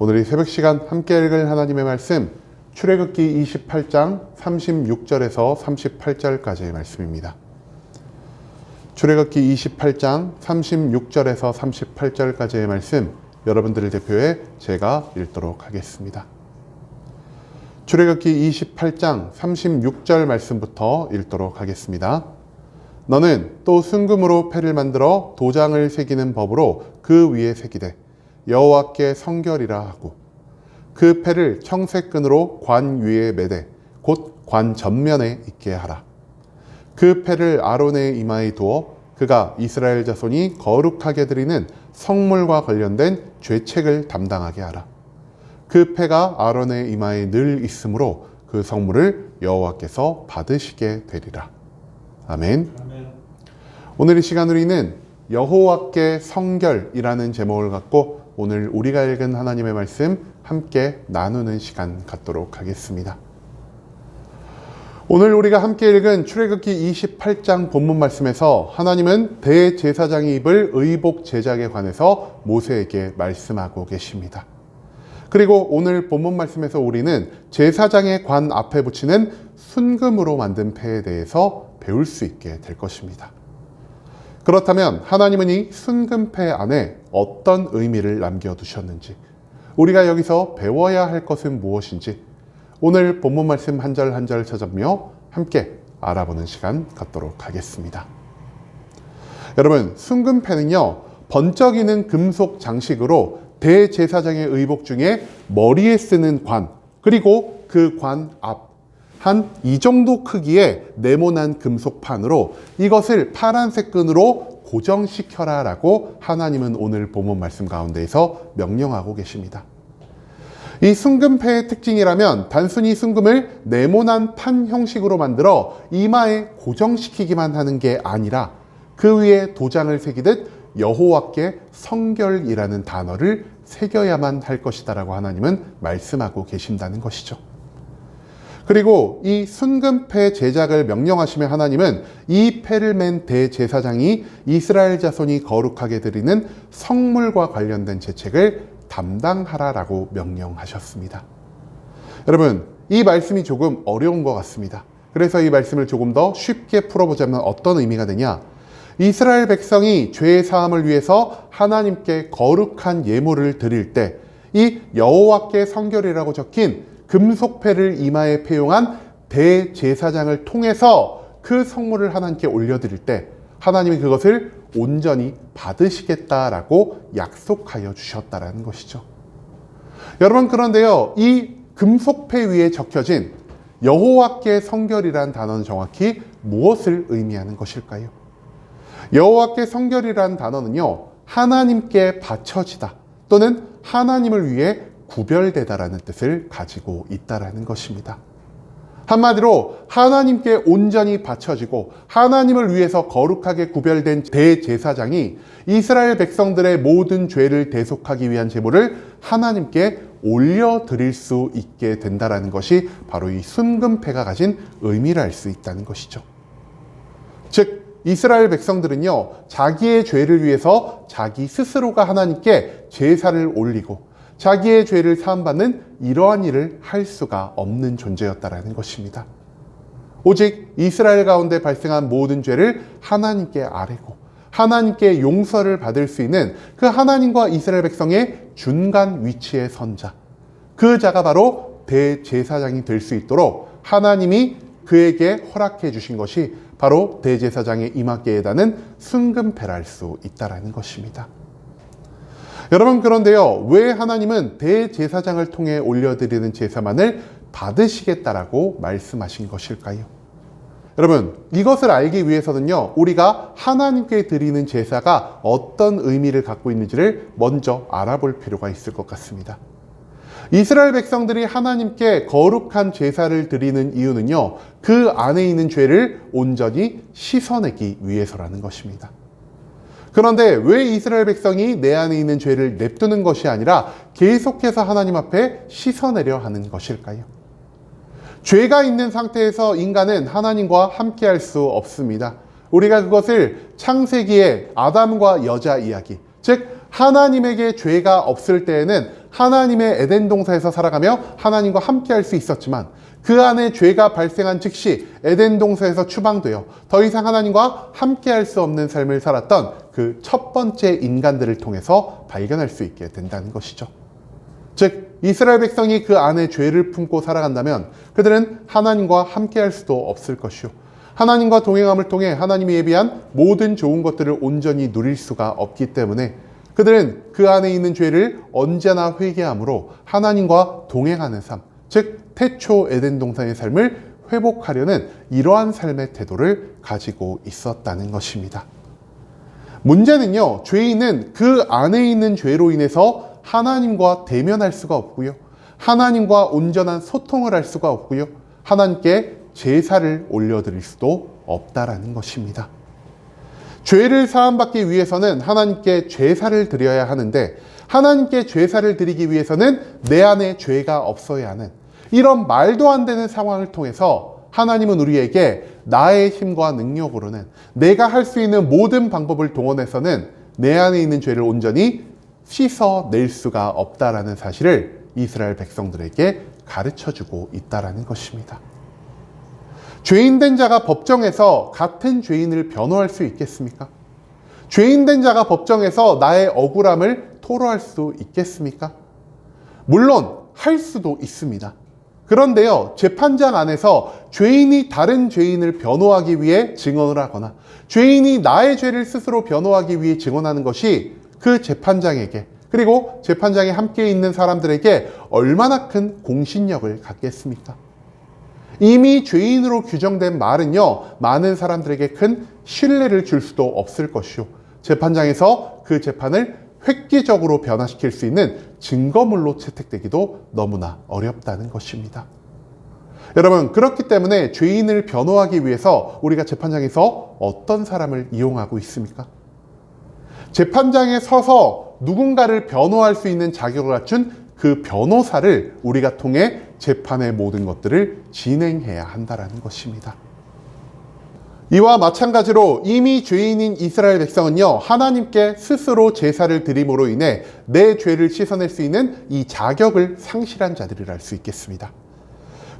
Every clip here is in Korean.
오늘 이 새벽 시간 함께 읽을 하나님의 말씀 출애굽기 28장 36절에서 38절까지의 말씀입니다. 출애굽기 28장 36절에서 38절까지의 말씀 여러분들을 대표해 제가 읽도록 하겠습니다. 출애굽기 28장 36절 말씀부터 읽도록 하겠습니다. 너는 또 순금으로 패를 만들어 도장을 새기는 법으로 그 위에 새기되 여호와께 성결이라 하고 그 패를 청색 끈으로 관 위에 매되 곧관 전면에 있게 하라. 그 패를 아론의 이마에 두어 그가 이스라엘 자손이 거룩하게 드리는 성물과 관련된 죄책을 담당하게 하라. 그 패가 아론의 이마에 늘 있으므로 그 성물을 여호와께서 받으시게 되리라. 아멘. 오늘 이 시간 우리는 여호와께 성결이라는 제목을 갖고 오늘 우리가 읽은 하나님의 말씀 함께 나누는 시간 갖도록 하겠습니다. 오늘 우리가 함께 읽은 출애굽기 28장 본문 말씀에서 하나님은 대제사장이 입을 의복 제작에 관해서 모세에게 말씀하고 계십니다. 그리고 오늘 본문 말씀에서 우리는 제사장의 관 앞에 붙이는 순금으로 만든 패에 대해서 배울 수 있게 될 것입니다. 그렇다면 하나님은 이 순금패 안에 어떤 의미를 남겨두셨는지, 우리가 여기서 배워야 할 것은 무엇인지, 오늘 본문 말씀 한 절 한 절 찾아보며 함께 알아보는 시간 갖도록 하겠습니다. 여러분, 순금패는요, 번쩍이는 금속 장식으로 대제사장의 의복 중에 머리에 쓰는 관, 그리고 그 관 앞, 한 이 정도 크기의 네모난 금속판으로 이것을 파란색 끈으로 고정시켜라 라고 하나님은 오늘 본문 말씀 가운데에서 명령하고 계십니다. 이 순금패의 특징이라면 단순히 순금을 네모난 판 형식으로 만들어 이마에 고정시키기만 하는 게 아니라 그 위에 도장을 새기듯 여호와께 성결이라는 단어를 새겨야만 할 것이다라고 하나님은 말씀하고 계신다는 것이죠. 그리고 이 순금패 제작을 명령하시며 하나님은 이 패를 맨 대제사장이 이스라엘 자손이 거룩하게 드리는 성물과 관련된 제책을 담당하라라고 명령하셨습니다. 여러분, 이 말씀이 조금 어려운 것 같습니다. 그래서 이 말씀을 조금 더 쉽게 풀어보자면 어떤 의미가 되냐? 이스라엘 백성이 죄 사함을 위해서 하나님께 거룩한 예물을 드릴 때 이 여호와께 성결이라고 적힌 금속패를 이마에 폐용한 대제사장을 통해서 그 성물을 하나님께 올려드릴 때 하나님이 그것을 온전히 받으시겠다라고 약속하여 주셨다라는 것이죠. 여러분 그런데요, 이 금속패 위에 적혀진 여호와께 성결이란 단어는 정확히 무엇을 의미하는 것일까요? 여호와께 성결이란 단어는요, 하나님께 바쳐지다 또는 하나님을 위해 구별되다라는 뜻을 가지고 있다라는 것입니다. 한마디로 하나님께 온전히 바쳐지고 하나님을 위해서 거룩하게 구별된 대제사장이 이스라엘 백성들의 모든 죄를 대속하기 위한 제물을 하나님께 올려드릴 수 있게 된다라는 것이 바로 이 순금패가 가진 의미를 알 수 있다는 것이죠. 즉 이스라엘 백성들은요 자기의 죄를 위해서 자기 스스로가 하나님께 제사를 올리고 자기의 죄를 사함받는 이러한 일을 할 수가 없는 존재였다라는 것입니다. 오직 이스라엘 가운데 발생한 모든 죄를 하나님께 아뢰고 하나님께 용서를 받을 수 있는 그 하나님과 이스라엘 백성의 중간 위치의 선자. 그 자가 바로 대제사장이 될 수 있도록 하나님이 그에게 허락해 주신 것이 바로 대제사장의 이마께에 다는 순금패랄 수 있다라는 것입니다. 여러분 그런데요 왜 하나님은 대제사장을 통해 올려드리는 제사만을 받으시겠다라고 말씀하신 것일까요? 여러분 이것을 알기 위해서는요 우리가 하나님께 드리는 제사가 어떤 의미를 갖고 있는지를 먼저 알아볼 필요가 있을 것 같습니다. 이스라엘 백성들이 하나님께 거룩한 제사를 드리는 이유는요 그 안에 있는 죄를 온전히 씻어내기 위해서라는 것입니다. 그런데 왜 이스라엘 백성이 내 안에 있는 죄를 냅두는 것이 아니라 계속해서 하나님 앞에 씻어내려 하는 것일까요? 죄가 있는 상태에서 인간은 하나님과 함께 할 수 없습니다. 우리가 그것을 창세기의 아담과 여자 이야기, 즉 하나님에게 죄가 없을 때에는 하나님의 에덴 동산에서 살아가며 하나님과 함께 할 수 있었지만 그 안에 죄가 발생한 즉시 에덴 동산에서 추방되어 더 이상 하나님과 함께 할 수 없는 삶을 살았던 그 첫 번째 인간들을 통해서 발견할 수 있게 된다는 것이죠. 즉 이스라엘 백성이 그 안에 죄를 품고 살아간다면 그들은 하나님과 함께 할 수도 없을 것이요. 하나님과 동행함을 통해 하나님이 예비한 모든 좋은 것들을 온전히 누릴 수가 없기 때문에 그들은 그 안에 있는 죄를 언제나 회개함으로 하나님과 동행하는 삶, 즉 태초 에덴 동산의 삶을 회복하려는 이러한 삶의 태도를 가지고 있었다는 것입니다. 문제는요, 죄인은 그 안에 있는 죄로 인해서 하나님과 대면할 수가 없고요. 하나님과 온전한 소통을 할 수가 없고요. 하나님께 제사를 올려드릴 수도 없다라는 것입니다. 죄를 사함받기 위해서는 하나님께 제사를 드려야 하는데 하나님께 제사를 드리기 위해서는 내 안에 죄가 없어야 하는 이런 말도 안 되는 상황을 통해서 하나님은 우리에게 나의 힘과 능력으로는 내가 할 수 있는 모든 방법을 동원해서는 내 안에 있는 죄를 온전히 씻어낼 수가 없다라는 사실을 이스라엘 백성들에게 가르쳐 주고 있다라는 것입니다. 죄인된 자가 법정에서 같은 죄인을 변호할 수 있겠습니까? 죄인된 자가 법정에서 나의 억울함을 토로할 수 있겠습니까? 물론 할 수도 있습니다. 그런데요, 재판장 안에서 죄인이 다른 죄인을 변호하기 위해 증언을 하거나 죄인이 나의 죄를 스스로 변호하기 위해 증언하는 것이 그 재판장에게 그리고 재판장에 함께 있는 사람들에게 얼마나 큰 공신력을 갖겠습니까? 이미 죄인으로 규정된 말은요, 많은 사람들에게 큰 신뢰를 줄 수도 없을 것이요. 재판장에서 그 재판을 획기적으로 변화시킬 수 있는 증거물로 채택되기도 너무나 어렵다는 것입니다. 여러분, 그렇기 때문에 죄인을 변호하기 위해서 우리가 재판장에서 어떤 사람을 이용하고 있습니까? 재판장에 서서 누군가를 변호할 수 있는 자격을 갖춘 그 변호사를 우리가 통해 재판의 모든 것들을 진행해야 한다는 것입니다. 이와 마찬가지로 이미 죄인인 이스라엘 백성은요, 하나님께 스스로 제사를 드림으로 인해 내 죄를 씻어낼 수 있는 이 자격을 상실한 자들이랄 수 있겠습니다.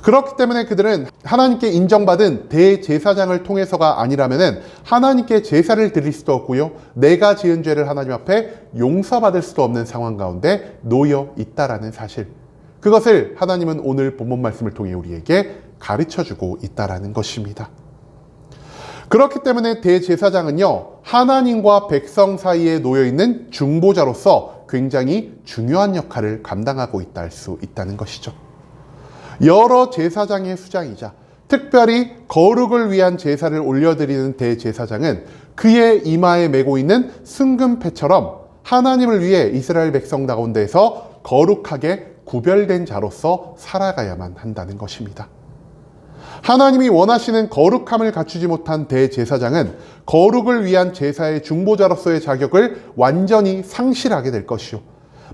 그렇기 때문에 그들은 하나님께 인정받은 대제사장을 통해서가 아니라면은 하나님께 제사를 드릴 수도 없고요. 내가 지은 죄를 하나님 앞에 용서받을 수도 없는 상황 가운데 놓여 있다라는 사실. 그것을 하나님은 오늘 본문 말씀을 통해 우리에게 가르쳐 주고 있다라는 것입니다. 그렇기 때문에 대제사장은요, 하나님과 백성 사이에 놓여 있는 중보자로서 굉장히 중요한 역할을 감당하고 있다 할 수 있다는 것이죠. 여러 제사장의 수장이자 특별히 거룩을 위한 제사를 올려드리는 대제사장은 그의 이마에 메고 있는 순금패처럼 하나님을 위해 이스라엘 백성 가운데에서 거룩하게 구별된 자로서 살아가야만 한다는 것입니다. 하나님이 원하시는 거룩함을 갖추지 못한 대제사장은 거룩을 위한 제사의 중보자로서의 자격을 완전히 상실하게 될 것이요.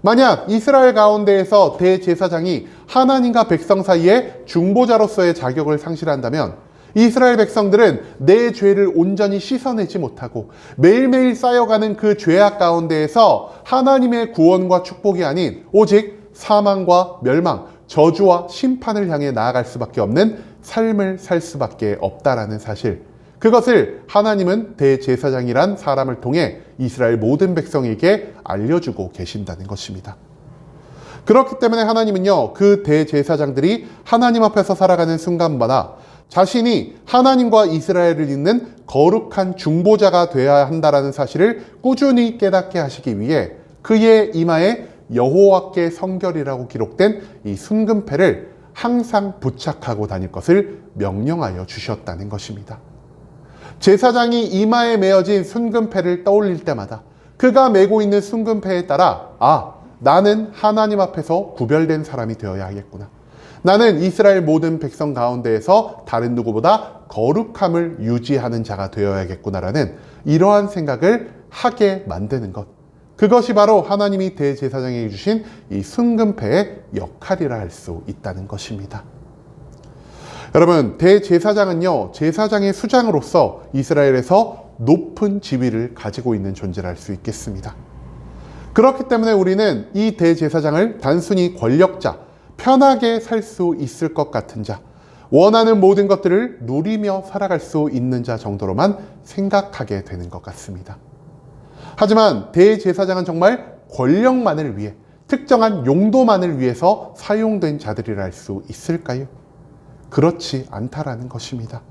만약 이스라엘 가운데에서 대제사장이 하나님과 백성 사이에 중보자로서의 자격을 상실한다면 이스라엘 백성들은 내 죄를 온전히 씻어내지 못하고 매일매일 쌓여가는 그 죄악 가운데에서 하나님의 구원과 축복이 아닌 오직 사망과 멸망, 저주와 심판을 향해 나아갈 수밖에 없는 삶을 살 수밖에 없다라는 사실. 그것을 하나님은 대제사장이란 사람을 통해 이스라엘 모든 백성에게 알려주고 계신다는 것입니다. 그렇기 때문에 하나님은요, 그 대제사장들이 하나님 앞에서 살아가는 순간마다 자신이 하나님과 이스라엘을 잇는 거룩한 중보자가 되어야 한다라는 사실을 꾸준히 깨닫게 하시기 위해 그의 이마에 여호와께 성결이라고 기록된 이 순금패를 항상 부착하고 다닐 것을 명령하여 주셨다는 것입니다. 제사장이 이마에 메어진 순금패를 떠올릴 때마다 그가 메고 있는 순금패에 따라 아, 나는 하나님 앞에서 구별된 사람이 되어야 하겠구나. 나는 이스라엘 모든 백성 가운데에서 다른 누구보다 거룩함을 유지하는 자가 되어야겠구나라는 이러한 생각을 하게 만드는 것. 그것이 바로 하나님이 대제사장에게 주신 이 순금패의 역할이라 할 수 있다는 것입니다. 여러분, 대제사장은요, 제사장의 수장으로서 이스라엘에서 높은 지위를 가지고 있는 존재를 수 있겠습니다. 그렇기 때문에 우리는 이 대제사장을 단순히 권력자, 편하게 살 수 있을 것 같은 자, 원하는 모든 것들을 누리며 살아갈 수 있는 자 정도로만 생각하게 되는 것 같습니다. 하지만 대제사장은 정말 권력만을 위해 특정한 용도만을 위해서 사용된 자들이라 할 수 있을까요? 그렇지 않다라는 것입니다.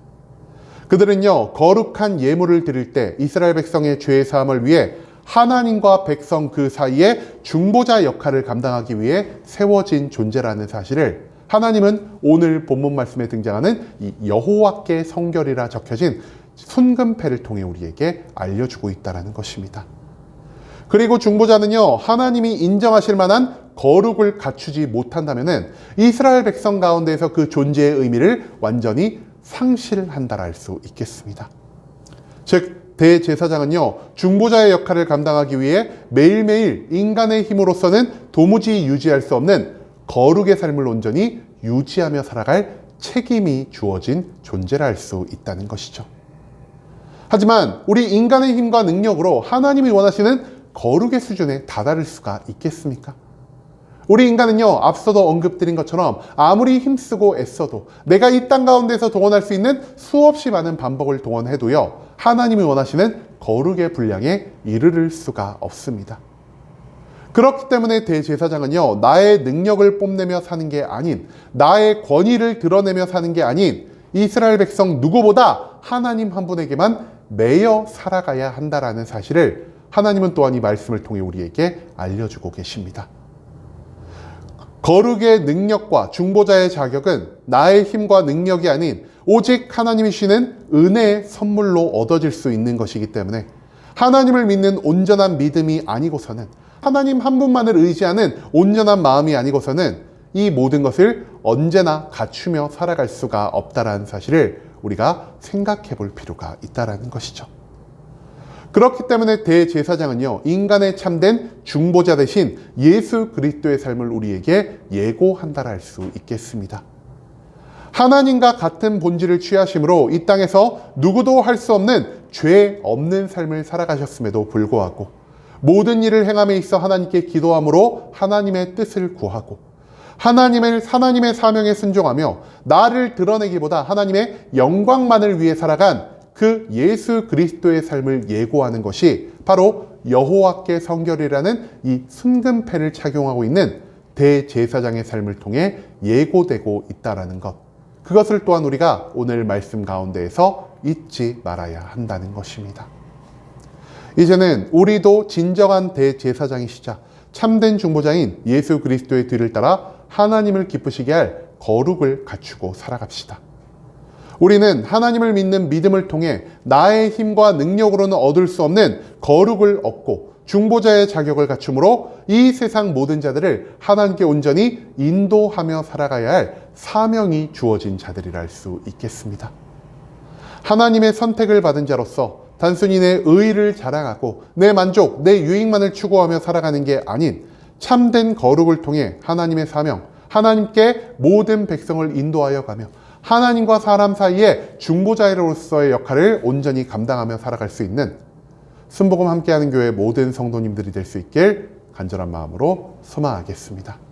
그들은요, 거룩한 예물을 드릴 때 이스라엘 백성의 죄 사함을 위해 하나님과 백성 그 사이에 중보자 역할을 감당하기 위해 세워진 존재라는 사실을 하나님은 오늘 본문 말씀에 등장하는 이 여호와께 성결이라 적혀진 순금패를 통해 우리에게 알려주고 있다라는 것입니다. 그리고 중보자는요, 하나님이 인정하실 만한 거룩을 갖추지 못한다면은 이스라엘 백성 가운데서 그 존재의 의미를 완전히 상실한다라 할 수 있겠습니다. 즉, 대제사장은요, 중보자의 역할을 감당하기 위해 매일매일 인간의 힘으로서는 도무지 유지할 수 없는 거룩의 삶을 온전히 유지하며 살아갈 책임이 주어진 존재라 할 수 있다는 것이죠. 하지만 우리 인간의 힘과 능력으로 하나님이 원하시는 거룩의 수준에 다다를 수가 있겠습니까? 우리 인간은요, 앞서도 언급드린 것처럼 아무리 힘쓰고 애써도 내가 이 땅 가운데서 동원할 수 있는 수없이 많은 반복을 동원해도요, 하나님이 원하시는 거룩의 분량에 이르를 수가 없습니다. 그렇기 때문에 대제사장은요, 나의 능력을 뽐내며 사는 게 아닌, 나의 권위를 드러내며 사는 게 아닌, 이스라엘 백성 누구보다 하나님 한 분에게만 매여 살아가야 한다라는 사실을 하나님은 또한 이 말씀을 통해 우리에게 알려주고 계십니다. 거룩의 능력과 중보자의 자격은 나의 힘과 능력이 아닌 오직 하나님이 주시는 은혜의 선물로 얻어질 수 있는 것이기 때문에 하나님을 믿는 온전한 믿음이 아니고서는 하나님 한 분만을 의지하는 온전한 마음이 아니고서는 이 모든 것을 언제나 갖추며 살아갈 수가 없다라는 사실을 우리가 생각해 볼 필요가 있다라는 것이죠. 그렇기 때문에 대제사장은요, 인간의 참된 중보자 대신 예수 그리스도의 삶을 우리에게 예고한다라 할 수 있겠습니다. 하나님과 같은 본질을 취하심으로 이 땅에서 누구도 할 수 없는 죄 없는 삶을 살아가셨음에도 불구하고 모든 일을 행함에 있어 하나님께 기도함으로 하나님의 뜻을 구하고 하나님의 하나님의 사명에 순종하며 나를 드러내기보다 하나님의 영광만을 위해 살아간 그 예수 그리스도의 삶을 예고하는 것이 바로 여호와께 성결이라는 이 순금패를 착용하고 있는 대제사장의 삶을 통해 예고되고 있다라는 것. 그것을 또한 우리가 오늘 말씀 가운데에서 잊지 말아야 한다는 것입니다. 이제는 우리도 진정한 대제사장이시자 참된 중보자인 예수 그리스도의 뒤를 따라 하나님을 기쁘시게 할 거룩을 갖추고 살아갑시다. 우리는 하나님을 믿는 믿음을 통해 나의 힘과 능력으로는 얻을 수 없는 거룩을 얻고 중보자의 자격을 갖춤으로 이 세상 모든 자들을 하나님께 온전히 인도하며 살아가야 할 사명이 주어진 자들이라 할 수 있겠습니다. 하나님의 선택을 받은 자로서 단순히 내 의의를 자랑하고 내 만족, 내 유익만을 추구하며 살아가는 게 아닌 참된 거룩을 통해 하나님의 사명, 하나님께 모든 백성을 인도하여 가며 하나님과 사람 사이에 중보자로서의 역할을 온전히 감당하며 살아갈 수 있는 순복음 함께하는 교회 모든 성도님들이 될 수 있길 간절한 마음으로 소망하겠습니다.